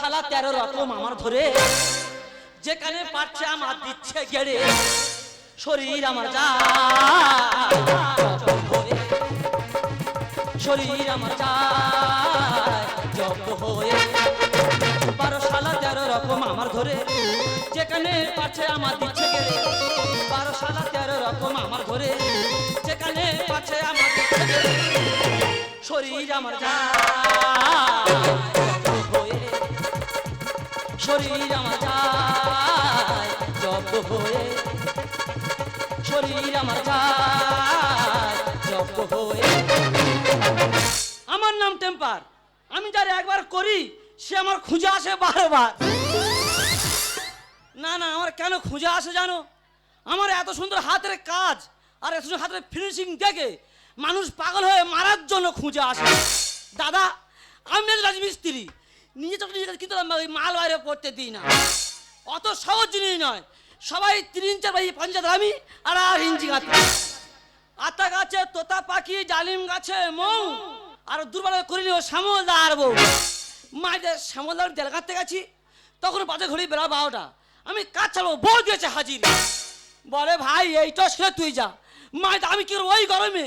সালা তেরো রকম আমার ধরে। যেখানে পাচ্ছে আমার দিচ্ছে গেড়ে। শরীর আমার যা শরীর আমার যায় হয়ে। বারো সালা তেরো রকম আমার ধরে। যেখানে পাচ্ছে আমার দিচ্ছে গেলে বারো সালা তেরো রকম আমার ধরে। যেখানে পাচ্ছে আমার দিচ্ছে শরীর আমার যায় শরীর আমার যায় জব হয়ে। শরীর আমার যায় হয়ে। আমার নাম টেম্পার। আমি যার একবার করি, সে আমার খুঁজে আসে বারবার। না না, আমার কেন খুঁজে আসে জানো? আমার এত সুন্দর হাতের কাজ আর এত সুন্দর হাতের ফিনিশিং দেখে মানুষ পাগল হয়ে মারার জন্য খুঁজে আসে। দাদা, আমি রাজমিস্ত্রি। নিজে চোখে নিজে কিন্তু মাল বাইরে পড়তে দিই না। অত সহজ জিনিস নয়। সবাই তিন ইঞ্চার ভাই পঞ্চায়েত আমি আর আর ইঞ্চি গাছ আতা গাছে, তোতা পাখি জালিম গাছে, মৌ, আর দুর্বল করিনি ও শ্যামলদা আর বউ। মায়ের শ্যামলদার তেল কাটতে গেছি, তখন বাজে ঘড়ি বেলা বারোটা। আমি কাজ ছাড়বো বউ দিয়েছে হাজির। বলে, ভাই, এইটা ছেড়ে তুই যা। মায়ের আমি কি করব? ওই গরমে।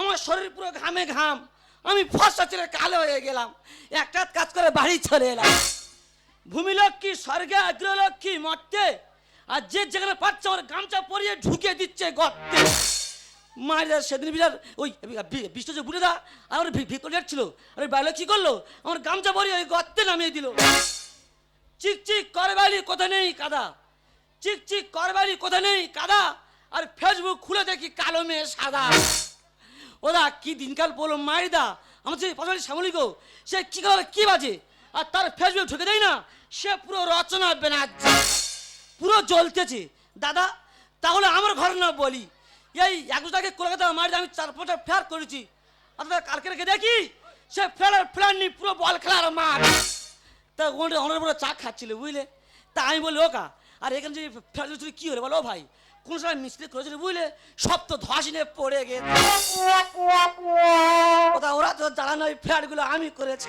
আমার শরীর পুরো ঘামে ঘাম। আমি ফসা ছেড়ে কালো হয়ে গেলাম। একটা কাজ করে বাড়ি চলে এলাম। ভূমিলক্ষ্মী, স্বর্গে অগ্রলক্ষ্মী মর্তে, আর যে যেখানে পাচ্ছে আমার গামছা পরিয়ে ঢুকিয়ে দিচ্ছে গর্তে। মায়ের সেদিন বিরাট ওই বিষ্ণু যে বুড়ে দা আমার ভিতরে ছিল, আর বাইরে কি করল? আমার গামছা পরিয়ে ওই গর্তে নামিয়ে দিল। চিক চিক করবালি কোথা নেই কাদা? চিক চিক করবালি কোথা নেই কাদা? আর ফেসবুক খুলে দেখি কালো মেয়ে সাদা। ওরা কি দিনকাল বলো মাইদা? আমার সেই পাশাপাশি শ্যামলিগো সে কি করে কি বাজে? আর তার ফেসবুক ঢুকে দেয় না? সে পুরো রচনা বেনাচ্ছে পুরো জ্বলতেছে। দাদা, তাহলে আমার ঘর না বলি। এই একটাকে কলকাতা মারিতে আমি চার পাঁচটা ফেয়ার করেছি। আপনার কালকে রেখে দেখি সে ফেরার ফেরার নি পুরো বল খেলার মাঠ। তা অনেক বড় চা খাচ্ছিল, বুঝলে? তা আমি বলি ওকা আর এখানে যে তুই কী হলো বলো ভাই? কোন সময় মিস্ত্রি করেছিল বুঝলে? সব তো ধস নিয়ে পড়ে গেছে। ওটা ওরা তো জ্বালানো ওই ফ্ল্যাটগুলো আমি করেছি।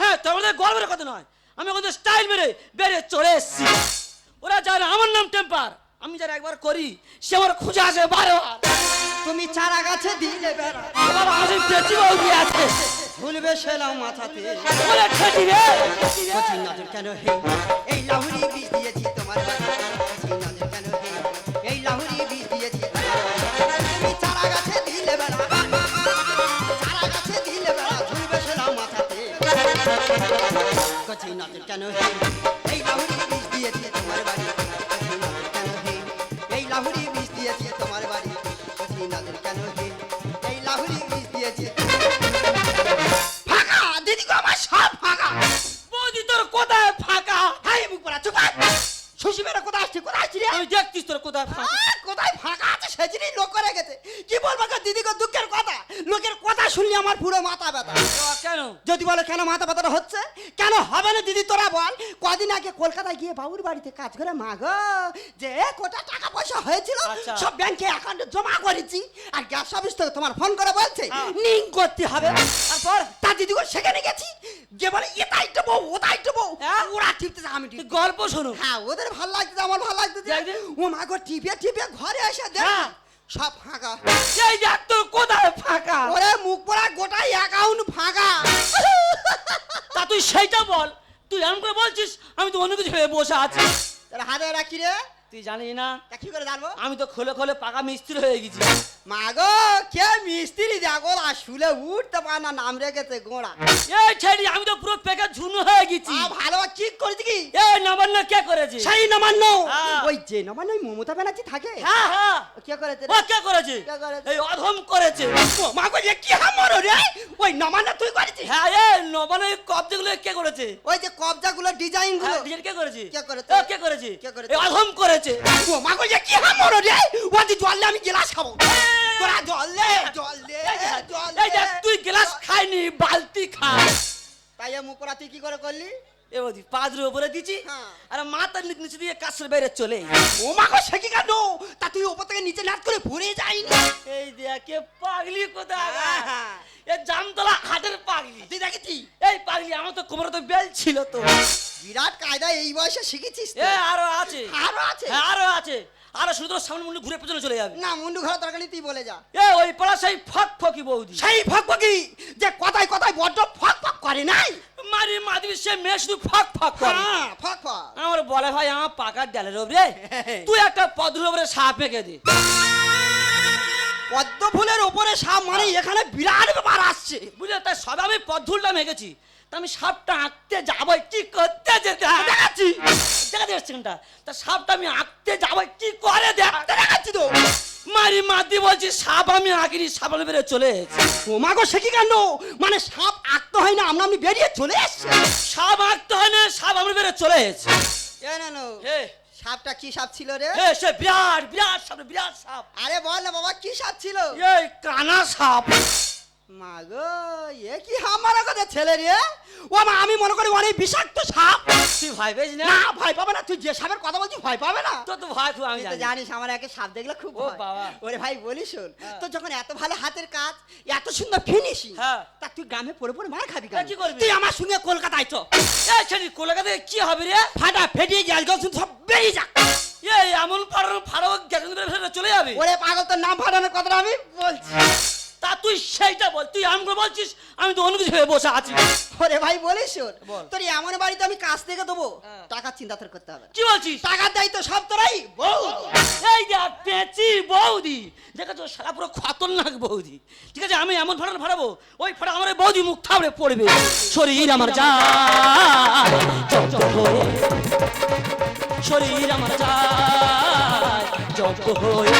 হ্যাঁ তোমাদের গর্বের কথা নয়। আমি ওখানে স্টাইল মেরে বেড়ে চলে এসেছি। ওরা জানে আমার নাম টেম্পার। আমি যারা একবার করি সে আমার খুঁজে আসে বারবার। তুমি চারা গাছে দিলে বেড়া। আমার আসে পেঁচি আছে। ভুলবে সেলাও মাথাতে। বলে ঠেটি রে। কেন হে? এই লাহুরি কেন বাবুর বাড়িতে কাজ করে মা গো যে কোটা টাকা পয়সা হয়েছিল আচ্ছা। সব ব্যাংকে অ্যাকাউন্টে জমা করেছি। আর গ্যাস অফিস থেকে তোমার ফোন করে বলছে হ্যাঁ। নিং করতে হবে। তারপর? তার দিদি গো সেখানে গেছি। যে বলে এটাই দেবো ওটাই দেবো হ্যাঁ? ওরা টিপতেছে আমি গল্প শোনো। হ্যাঁ ওদের ভালো লাগতেছে আমার ভালো লাগতেছে। দেখ। ও মা গো টিপে টিপে ঘরে এসে দেখ। হ্যাঁ। সব ফাঁকা। এই দেখ তোর কোথায় ফাঁকা? ওরে মুখ পড়া গোটাই অ্যাকাউন্ট ফাঁকা। তা তুই সেইটা বল। তুই এমন করে বলছিস? আমি তো অন্য কিছু ভেবে বসে আছি। তাহলে হাতে রাখি রে? তুই জানিস না তা কি করে জানব? আমি তো খোলে খোলে পাকা মিস্ত্রি হয়ে গেছি। মাগো কে মিস্ত্রি দেখো আর শুলে উঠতে পার না নাম রেখেছে গোড়া। এই ছেড়ি আমি তো পুরো পেকে ঝুনু হয়ে গেছি। ভালো ঠিক করেছি কি? নবান্ন কে করেছে? সেই নমান্য হ্যাঁ। ওই যে নমান্য ওই মমতা ব্যানার্জি থাকে? হ্যাঁ। হ্যাঁ কে করেছে ও কে করেছে? এই অধম করেছে। মা যে কি হামর রে? ওই নমান্য তুই করেছিস? হ্যাঁ এই নবান্ন এই কবজাগুলো কে করেছে? ওই যে কবজাগুলো ডিজাইনগুলো হ্যাঁ, ডিজাইন কে করেছে? কে করেছে? ও কে করেছে? কে করেছে? এই অধম করেছে। ও মা যে কি হামর রে? ও যে জল আমি গ্লাস খাব। তোরা জল দে জল দে জল। দে তুই গ্লাস খাইনি বালতি খা। তাই এ তুই কি করে করলি? এ বৌদি পাঁচের উপরে দিছি হ্যাঁ। আর মাথার নিচ- দিয়ে কাছের বাইরে চলে ও মা গো সে কি তা তুই ওপর থেকে নিচে নাচ করে ভুলে যাই না। এই দেখে পাগলি কোথায়? হ্যাঁ, হ্যাঁ। এ জামতলা হাটের পাগলি। তুই দেখেছি? এই পাগলি আমার তো কোমরে তো বেল ছিল তো। বিরাট কায়দা এই বয়সে শিখেছিস। এ আরও আছে। আরও আছে? আরও আছে। আরও শুধু সামনে মুন্ডু ঘুরে পেছনে চলে যাবে। না মুন্ডু ঘর দরকার তুই বলে যা। এ ওই পাড়া সেই ফক ফকি বৌদি। সেই ভগবগি যে কথায় কথায় বড্ড ফক ফক করে নাই? মারি মাদিবি সে মেয়ে শুধু ফক ফক করে। হ্যাঁ ফক ফক। আমার বলে ভাই আমার পাকার ডালের ওপরে। তুই একটা পদ্মের ওপরে সাপ এঁকে দে। পদ্ম ফুলের ওপরে সাপ মানে এখানে বিরাট ব্যাপার আসছে। বুঝলে তাই সব আমি পদ্মুলটা মেখেছি। তা আমি সাপটা আঁকতে যাব কি করতে যেতে দেখাচ্ছি দেখা যাচ্ছে। কোনটা তা সাপটা আমি আঁকতে যাব কি করে দেখতে দেখাচ্ছি তো। মারি মাদি বলছি সাপ আমি আঁকিনি সাপের বেড়ে চলে এসেছি। তোমাকে সে কি কাণ্ড? মানে সাপ আঁকতে হয় না আমরা আমি বেরিয়ে চলে এসছি? সাপ আঁকতে হয় না সাপ আমি বেড়ে চলে এসেছি। এ না নো হে। সাপটা কি সাপ ছিল রে? হে সে বিরাট বিরাট সাপ বিরাট সাপ। আরে বল না বাবা কি সাপ ছিল? এই কানা সাপ। মা গো এ কি আমার কথা ছেলে রে? ও মা আমি মনে করি অনেক বিষাক্ত সাপ। তুই ভয় পেয়েছি না? না ভয় পাবে না তুই যে সাপের কথা বলছিস ভয় পাবে না? তো তো ভয় খুব আমি তো জানিস আমার একে সাপ দেখলে খুব ও। বাবা। ওরে ভাই বলিস শোন হ্যাঁ। তো যখন এত ভালো হাতের কাজ এত সুন্দর ফিনিশিং হ্যাঁ। তা তুই গ্রামে পড়ে পড়ে মার খাবি কি করবি? তুই আমার সঙ্গে কলকাতায় চ এই ছেলে কলকাতায় কি হবে রে? ফাটা ফেটিয়ে গ্যাস গাছ সব বেরিয়ে যাক এই এমন ফাড়ানো ফাড়াও গ্যাসেন্দ্রের চলে যাবে? ওরে পাগল তোর নাম ফাটানোর কথাটা আমি বলছি। তা তুই সেইটা বল তুই আমগুলো বলছিস আমি তো অন্য কিছু ভেবে বসে আছি। ওরে ভাই বলিস বল। তোর এমন বাড়িতে আমি কাজ থেকে দেবো হ্যাঁ। টাকার চিন্তা তোর করতে হবে। কি বলছিস? টাকার দায়িত্ব সব তোরাই বউ। এই দেখ পেঁচি বৌদি। দেখেছ সারা পুরো খতরনাক বৌদি। ঠিক আছে আমি এমন ফাটানো ফাটাবো ওই ফাটা আমার ওই বৌদি মুখ থাবড়ে পড়বে। শরীর আমার হয়ে। শরীর আমার যায় চকচক হয়ে।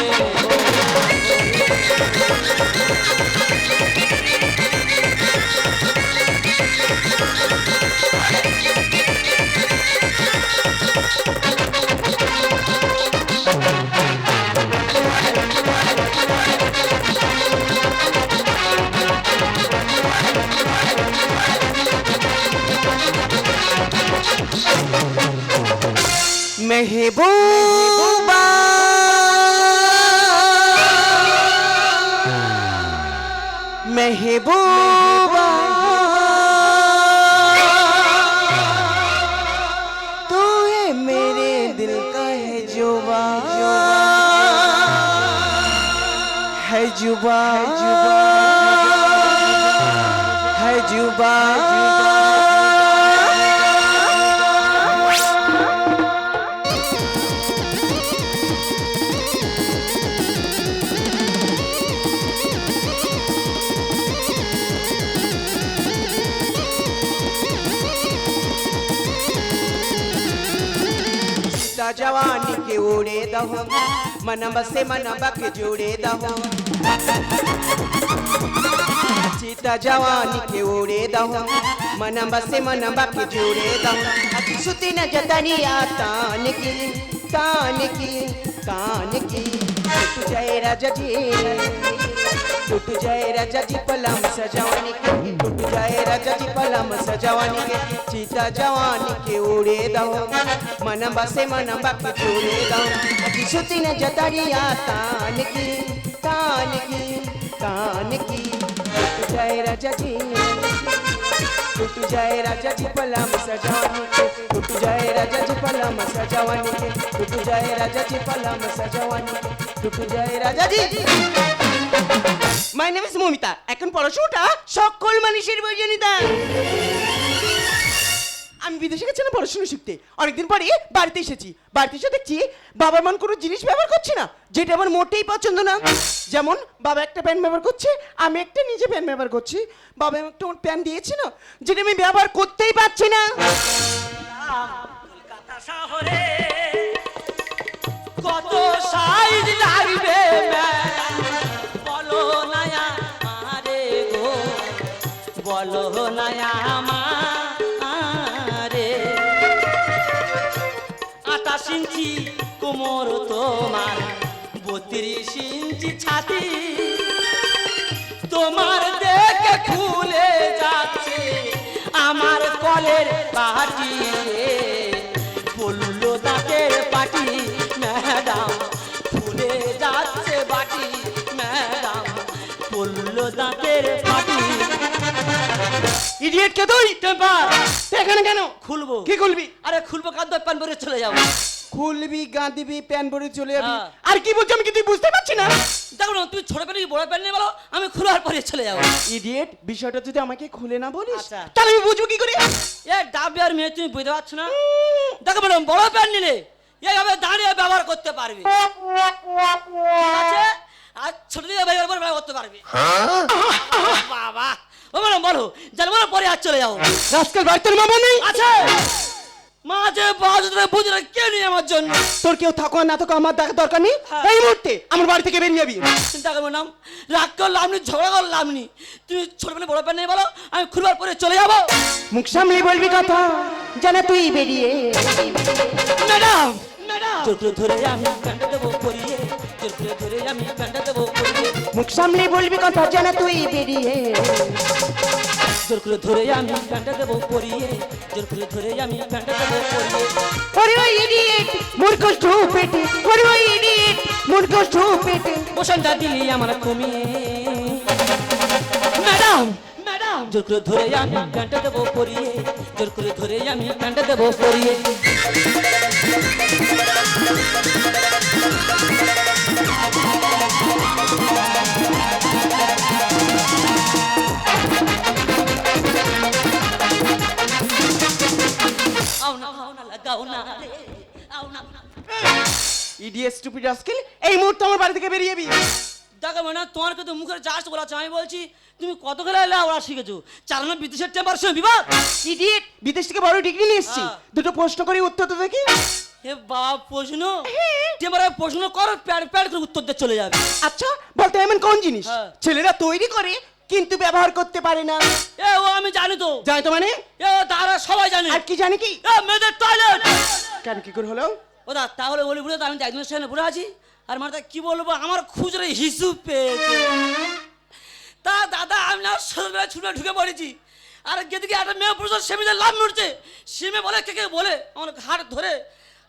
महबूब महबूबा। तू है मेरे दिल का है जुबा। है जुबा। है जुबा। है जुबा सीता जवानी के उड़े दहो। मनब से मनब के जोड़े दहो। सीता जवानी के उड़े दहो। मनब से मनब के जोड़े दहो। सुती न जतनिया तान की तान की तान की टूट जाए राजा जी। टूट जाए राजा जी पलम सजावानी के। टूट जाए राजा जी पलम सजावानी के। चीता जवानी के उड़े दहो मन बसे मन बक जोड़े दहो सुती न जतरिया तान की तान की तान की। टूट जाए राजा जी। टूट जाए राजा जी पलम सजावानी के। टूट जाए राजा जी पलम सजावानी के। टूट जाए राजा जी पलम सजावानी के। My name is Mamita. এখন পড়াশোনাটা সকল মানুষের বইয়ে আমি বিদেশে গেছিলাম পড়াশোনা শিখতে। অনেকদিন পরে বাড়িতে এসেছি। বাড়িতে এসে দেখছি বাবার মন কোনো জিনিস ব্যবহার করছে না, যেটা আমার মোটেই পছন্দ না। যেমন, বাবা একটা প্যান্ট ব্যবহার করছে, আমি একটা নিজে প্যান্ট ব্যবহার করছি। বাবা একটা প্যান্ট দিয়েছে না, যেটা আমি ব্যবহার করতেই পারছি না। কলকাতা কত সাইজ লাগবে? বলো তোমার বত্রিশ ইঞ্চি ছাতি। তোমার দেখে খুলে যাচ্ছে আমার কলের পাটি ইডিয়েট কে তুই? টেম্পার এখানে কেন? খুলবো। কি খুলবি? আরে খুলবো কাঁদ প্যান পরে চলে যাব খুলবি গাঁ দিবি প্যান পরে চলে যাবি। হ্যাঁ। আর কি বলছি আমি কি তুই বুঝতে পারছি না? দেখো না তুমি ছোট প্যান্ট বড় প্যান্ট নিয়ে বলো? আমি খোলার পরে চলে যাব। ইডিয়েট বিষয়টা যদি আমাকে খুলে না বলিস? আচ্ছা। তাহলে আমি বুঝব কি করে? এ ডাবি আর মেয়ে তুমি বুঝতে পারছ না? দেখো ম্যাডাম বড় প্যান্ট নিলে এইভাবে দাঁড়িয়ে ব্যবহার করতে পারবি। আছে? আর ছোট দিকে ব্যবহার করে ব্যবহার করতে পারবে। বাবা। ও ম্যাডাম বলো পরে আর চলে যাব রাস্কাল বাড়িতে মামা নেই? আছে। মাঝে বাজে বুঝে না কে নেই আমার জন্য। তোর কেউ থাকো না থাকো আমার দেখা দরকার নেই? হ্যাঁ। এই মুহূর্তে আমার বাড়ি থেকে বেরিয়ে যাবি। চিন্তা করব না রাগ করলাম নি ঝগড়া করলাম নি তুমি ছোট প্যান্ট বড় প্যান্ট বলো। আমি খুলবার পরে চলে যাব। মুখ সামলে বলবি কথা জানা তুই বেরিয়ে ম্যাডাম ম্যাডাম। করে ধরে আমি প্যান্টটা দেবো পরিয়ে করে ধরে আমি প্যান্টটা দেবো মুখ সামলে বলবি কথা জানা তুই বেরিয়ে। জোর করে ধরে আমি প্যান্টটা দেবো পরিয়ে। জোর করে ধরে আমি প্যান্টটা দেবো পরিয়ে। ওরে ওই ইডিয়েট মূর্খ স্টুপিড ওরে ওই ইডিয়েট মূর্খ স্টুপিড পোষণটা দিলি আমার কমিয়ে ম্যাডাম ম্যাডাম। জোর করে ধরে আমি প্যান্টটা দেবো পরিয়ে। জোর করে ধরে আমি প্যান্টটা দেবো পরিয়ে। আও ইডিয়েট স্টুপিড রাস্কেল এই মুহূর্তে আমার বাড়ি থেকে বেরিয়ে যাবি দেখো মানে তোমার কিন্তু মুখের চাষ বলাচ্ছে আমি বলছি তুমি কত খেলা এলে ওরা শিখেছো? চালানো বিদেশের টেম্পার সঙ্গে বিবাদ? ইডিয়েট বিদেশ থেকে বড় ডিগ্রি নিয়ে এসেছি। হ্যাঁ। দুটো প্রশ্ন করি উত্তর তো দেখি। হে বাবা প্রশ্ন? টেম্পারে প্রশ্ন করো প্যাড প্যাড করে উত্তর দিয়ে চলে যাবে। আচ্ছা বলতে এমন কোন জিনিস? হ্যাঁ। ছেলেরা তৈরি করে কিন্তু ব্যবহার করতে পারে না। এ ও আমি জানি তো। জানি তো মানে? এ ও তারা সবাই জানে। আর কি জানি কি? এ মেয়েদের টয়লেট কেন কি করে হলো? ও দা, তাহলে বলি, বুড়ে আমি তো একজনের সামনে বুড়ে আছি। আর মানে তা কি বলব, আমার খুচরো হিসু পেয়েছে। তা দাদা, আমি না সন্ধ্যাবেলা ছুটে ঢুকে পড়েছি। আর যেদিকে একটা মেয়ে পুরুষ সে সেমিতে লাভ নড়ছে। সেমে বলে, কে কে বলে? আমার ঘাট ধরে।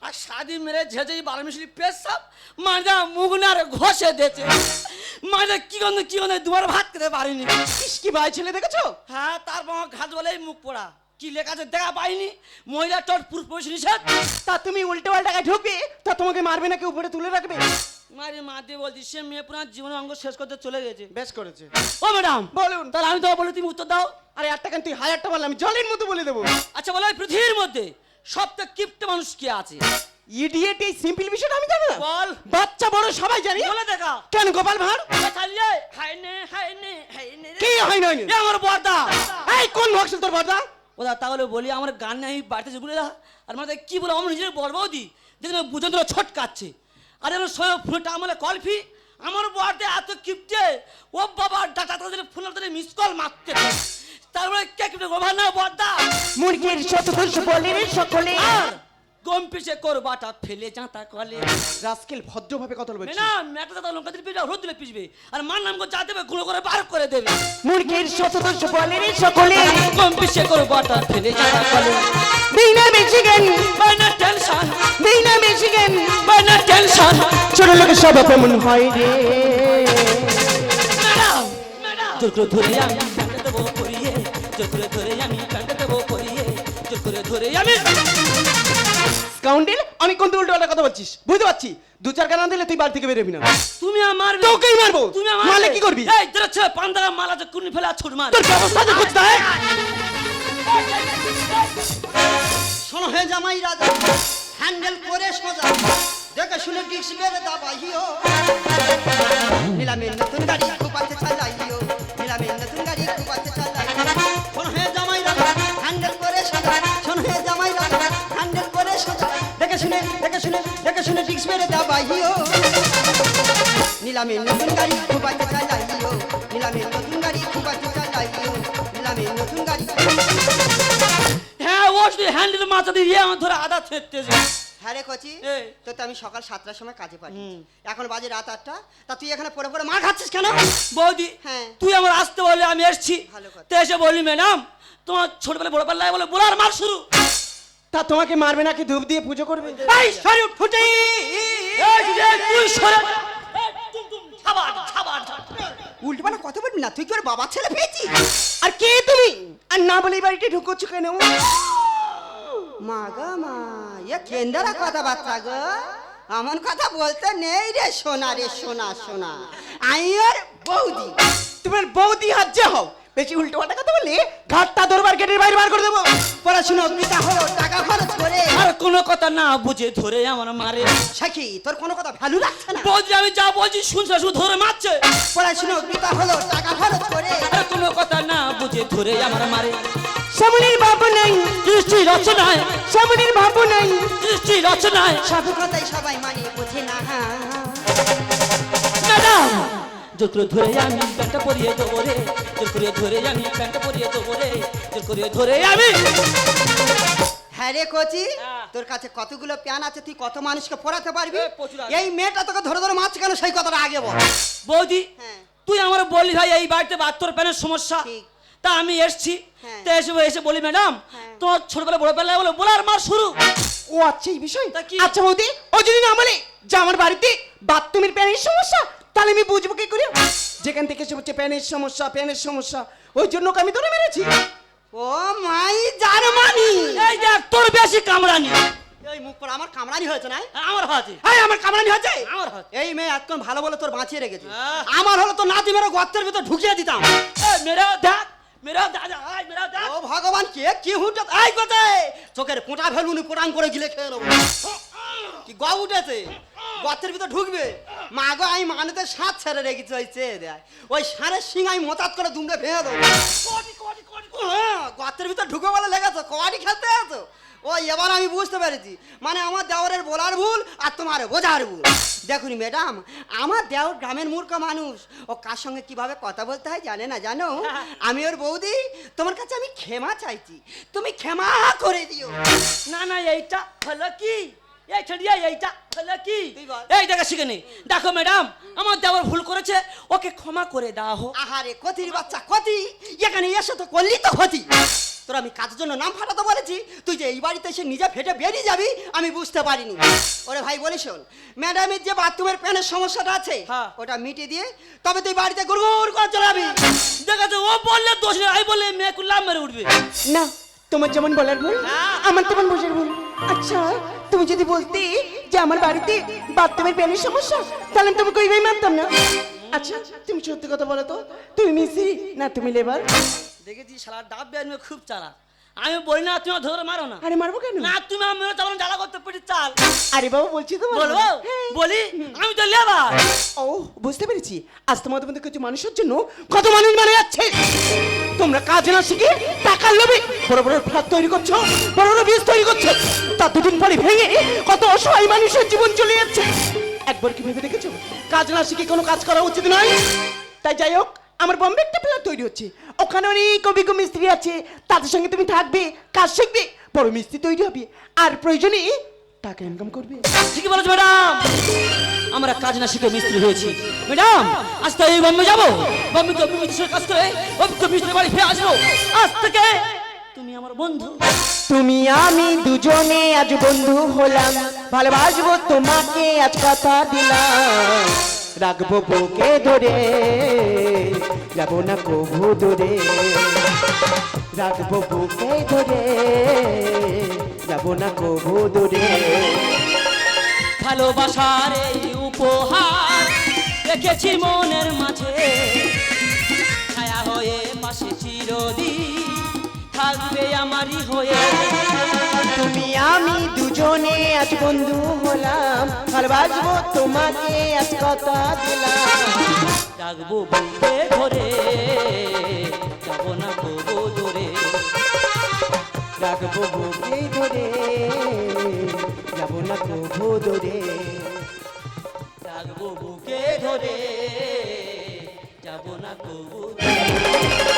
আর সাদি মেরে ঝেঝে বারো মিশলি পেশাব। মাজা মুখ ঘষে দিয়েছে। মাজা কি গন্ধ কি গন্ধ দুবার ভাত খেতে পারিনি। কি ভাই ছেলে দেখেছ? হ্যাঁ তারপর ঘাট বলে মুখ পোড়া। কি লেখা আছে দেখা পাইনি? মহিলা চট পুরুষ নিষেধ তা তুমি উল্টে পাল্টা ঢুকবে? তা তোমাকে মারবে নাকি উপরে তুলে রাখবে? মারি মা দিয়ে বলছি সে মেয়ে পুরো জীবনের অঙ্গ শেষ করতে চলে গেছে। বেশ করেছে। ও ম্যাডাম বলুন। তাহলে আমি তো বলে তুমি উত্তর দাও। আরে একটা কেন? তুই হাজারটা বললাম আমি জলের মতো বলে দেবো। আচ্ছা বলো এই পৃথিবীর মধ্যে সবথেকে কিপ্ট মানুষ কে আছে? ইডিয়েট এই সিম্পল বিষয়টা আমি জানি না। বল। বাচ্চা বড় সবাই জানি। বলে দেখা। কেন গোপাল ভাঁড়? চালিয়ে হাই নে হাই নে হাই নে রে। কি এ আমার বর্দা। এই কোন ভক্সল তোর বড়দা ও দা তাহলে বলি আমার গান নেই আমি বাড়িতে যেগুলো দা আর মানে কি বলো আমার নিজের বড় বৌদি দেখলে বুঝন তোরা ছটকাচ্ছে। আর আমার সয় ফোনটা আমার কলফি আমার বড়তে এত কিপটে ও বাবা ডাটা তাদের ফোন তাদের মিস কল মারতে তারপরে কে কিপটে গোভার না বড়দা মুরগির শত বলে সকলে আর গম পিছে করবাটা ফেলে জাঁতা কলে। রাস্কেল ভদ্রভাবে কথা বলবে। না মেটা দাদা লঙ্কা দিলে পিছবে রোদ দিলে পিছবে আর মার নাম যা দেবে গুলো করে বার করে দেবে। মুরগির শতদোষ বলে রে সকলে। গম পিছে করবাটা ফেলে জাঁতা কলে। বিনা মিশিগান। বাইনা টেনশন। বিনা মিশিগান। বাইনা টেনশন। ছোট লোকের সব কেমন হয় রে? ম্যাডাম ম্যাডাম ধরে আমি প্যান্টে দেবো পরিয়ে। করে ধরে আমি প্যান্টে দেবো পরিয়ে। করে ধরে আমি স্কাউন্ডেল আমি কোন উল্টো পাল্টা কথা বলছিস? বুঝতে পারছি? দু চার গানা দিলে তুই বাড়ি থেকে বেরোবি না। তুমি আমার তোকেই মারবো। তুমি আমার মারলে কি করবি? এই তোর ছেলে পান্দারা মালা যে কুনি ফেলে ছুট মার। তোর ব্যবস্থা তো করতে হয়। শোনো হে জামাই রাজা হ্যান্ডেল করে সোজা। দেখে শুনে ডিক্স বেড়ে দাবাইও। নিলামের নতুন গাড়ি কুপাতে চালাইও। নিলামের নতুন গাড়ি কুপাতে দেখে শুনে দাবাইও নিলামের নতুন গাড়ি চালাইও। নতুন গাড়ি চালাইও। নতুন গাড়ি হ্যাঁ ও হ্যান্ডেল মাথা দিয়ে আমার ধরে আদা হ্যাঁ রে কচি। তো আমি সকাল সাতটার সময় কাজে পারি এখন বাজে রাত আটটা। তা তুই এখানে পড়ে পড়ে মার খাচ্ছিস কেন? বৌদি হ্যাঁ। তুই আমার আসতে বলে আমি এসছি। তো এসে বললি ম্যাডাম তোমার ছোটবেলা বড় পাল্লায় বলে বলার মার শুরু। তা তোমাকে মারবে নাকি ধূপ দিয়ে পুজো করবে? এই সরি ফুটে! যে তুই সরে এই, তুম, তুম, ছাবান, ছাবান, ছাবান। উল্টো পাল্টা কথা বলবি না তুই কি ওর বাবার ছেলে পেয়েছিস? আর কে তুমি? আর না বলে এই বাড়িতে ঢুকোচ্ছ কেন? মা গো মা এ কেন্দ্রা কথাবার্তা গো। এমন কথা বলতে নেই রে সোনা রে সোনা সোনা। আমি ওর বৌদি। তোমার বৌদি হাজ্জে হও। বেশি উল্টো পাল্টা কথা বললে? ঘাটটা দরবার গেটের বাইরে বার করে দেবো। পড়াশুনো পিতা হলো টাকা খরচ করে। আর কোনো কথা না বুঝে ধরে আমার মারে। সাকি তোর কোনো কথা ভ্যালু রাখছে না। বৌদি আমি যা বলছি শুনছে শুধু ধরে মারছে। পড়াশুনো পিতা হলো টাকা খরচ করে। আর কোনো কথা না বুঝে ধরে আমার মারে। শ্যামলির বাবু নাই। দৃষ্টি রচনায়। শ্যামলির বাবু নাই। দৃষ্টি রচনায়। সব কথাই সবাই মানে বোঝে না। ম্যাডাম! জোর করে ধরে আমি প্যান্টটা পরিয়ে দেবো রে জোর করে ধরে আমি প্যান্টটা পরিয়ে দেবো রে জোর করে ধরে আমি হ্যাঁ রে কোচি হ্যাঁ। তোর কাছে কতগুলো প্যান আছে তুই কত মানুষকে পড়াতে পারবি। এই মেয়েটা তোকে ধরে ধরে কেন সেই কথাটা আগে বল বৌদি হ্যাঁ। তুই আমার বললি ভাই এই বাড়িতে বাহাত্তর প্যানের সমস্যা তা আমি এসছি হ্যাঁ। তা এসে এসে বলি ম্যাডাম। তোমার ছোটবেলা বড় বেলায় বলে বলার মার শুরু ও আচ্ছা এই বিষয়? আচ্ছা বৌদি ও যদি না বলে যে আমার বাড়িতে বাথরুমের প্যানের সমস্যা তাহলে আমি বুঝব কি করে? যেখান থেকে এসে হচ্ছে প্যানের সমস্যা প্যানের সমস্যা ওই জন্য আমি ধরে মেরেছি। Oh my Germany! এই দেখ তোর বেশি কামড়ানি। এই মুখ পড়া আমার কামড়ানি হয়েছে না? আমার হাতে এই আমার কামড়ানি হয়েছে? আমার হাত। এই মেয়ে এতক্ষণ ভালো বলে তোর বাঁচিয়ে রেখেছে। আমার হলো তো নাতি মেরে গর্তের ভিতর ঢুকিয়ে দিতাম। মেরা দেখ মেরা দাদা আয় মেরা দেখ। ও ভগবান কে কি হুটত কোথায়? চোখের পোঁটা ফেলুনি পোটাং করে গিলে খেয়ে নেব। কি গ উঠেছে? গর্তের ভিতর ঢুকবে। মা গো আমি মানুষের সাত ছেড়ে রেখেছি ওই চেয়ে দেয়। ওই সারের সিং আমি মোতাত করে দুমড়ে ভেঙে দেবো। হ্যাঁ, গর্তের ভিতর ঢুকে বলে লেগেছো কবাডি খেলতে আছো ও এবার আমি বুঝতে পেরেছি। মানে আমার দেওরের বলার ভুল আর তোমার বোঝার ভুল। দেখুন ম্যাডাম আমার দেওর গ্রামের মূর্খ মানুষ। ও কার সঙ্গে কীভাবে কথা বলতে হয় জানে না জানো? আমি ওর বৌদি তোমার কাছে আমি ক্ষমা চাইছি। তুমি ক্ষমা করে দিও। না না এইটা হলো কি? এই ছেড়িয়া এইটা। হলো কি? এই দেখা শিখে নি দেখো ম্যাডাম আমার দেওয়ার ভুল করেছে। ওকে ক্ষমা করে দাও। হোক আহারে কতির বাচ্চা কতি এখানে এসে তো করলি তো ক্ষতি। তোর আমি কাজের জন্য নাম ফাটাতে বলেছি। তুই যে এই বাড়িতে এসে নিজে ফেটে বেরিয়ে যাবি আমি বুঝতে পারিনি। ওরে ভাই বলি শোন ম্যাডামের যে বাথরুমের প্যানের সমস্যাটা আছে হ্যাঁ। ওটা মিটিয়ে দিয়ে তবে তুই বাড়িতে গুড়গুড় করে চলাবি দেখাচ্ছে ও বললে দোষ নেই আমি বললে মেয়ে কুল্লাম মেরে উঠবে। না তোমার যেমন বলার ভুল হ্যাঁ। আমার তেমন বোঝার ভুল। আচ্ছা তুমি যদি বলতে যে আমার বাড়িতে বাথরুমের প্যানের সমস্যা, তাহলে আমি তোমাকে ওইভাবে মানতাম না। আচ্ছা তুমি সত্যি কথা বলো তো, তুমি মিসি না তুমি লেবার? দেখেছি শালা ডাব বেরবে খুব চালা আমি বলি না তুমি ধরে মারো না। আরে মারবো কেন? না তুমি মেয়ে চালানো জ্বালা করতে পেরে চাল। আরে বাবা বলছি তো। বলব? হ্যাঁ। বলি? আমি তো লেবার। ও বুঝতে পেরেছি। আজ তোমাদের মধ্যে কিছু মানুষের জন্য কত মানুষ মারা যাচ্ছে। তোমরা কাজ না শিখে টাকার লোভে বড় বড় ফ্ল্যাট তৈরি করছ বড় বড় বীজ তৈরি করছ। তা দুদিন পরে ভেঙে কত অসহায় মানুষের জীবন চলে যাচ্ছে। একবার কি ভেবে দেখেছ? কাজ না শিখে কোনো কাজ করা উচিত নয়। তাই যাই হোক আমার বম্বে একটা ফ্ল্যাট তৈরি হচ্ছে। ওখানে অনেক অভিজ্ঞ মিস্ত্রি আছে তাদের সঙ্গে তুমি থাকবে কাজ শিখবে বড় মিস্ত্রি তৈরি হবে আর প্রয়োজনে টাকা ইনকাম করবে। ঠিকই বলেছ ম্যাডাম। আমরা কাজ না শিখে মিস্ত্রি হয়েছি। ম্যাডাম আজ তো এই বম্বে যাব। বম্বে তো মিস্ত্রির কাজ করে অভিজ্ঞ মিস্ত্রি বাড়ি ফিরে আসব। আজ থেকে তুমি আমার বন্ধু। তুমি আমি দুজনে আজ বন্ধু হলাম। ভালোবাসবো তোমাকে আজ কথা দিলাম। রাখব বুকে ধরে যাব না কবু দূরে। রাখব বুকে ধরে যাব না কবু দূরে। ভালোবাসার এই উপহার রেখেছি মনের মাঝে। ছায়া হয়ে পাশে চিরদিন থাকবে আমারই হয়ে। তুমি আমি দুজনে আজ বন্ধু হলাম ভালোবাসবো তোমাকে আজ কথা দিলাম। ডাকবো বুকে ধরে যাব না কবু দূরে। রাখব বুকে ধরে যাব না কবু দূরে। ডাকবো বুকে ধরে যাব না কবু দূরে।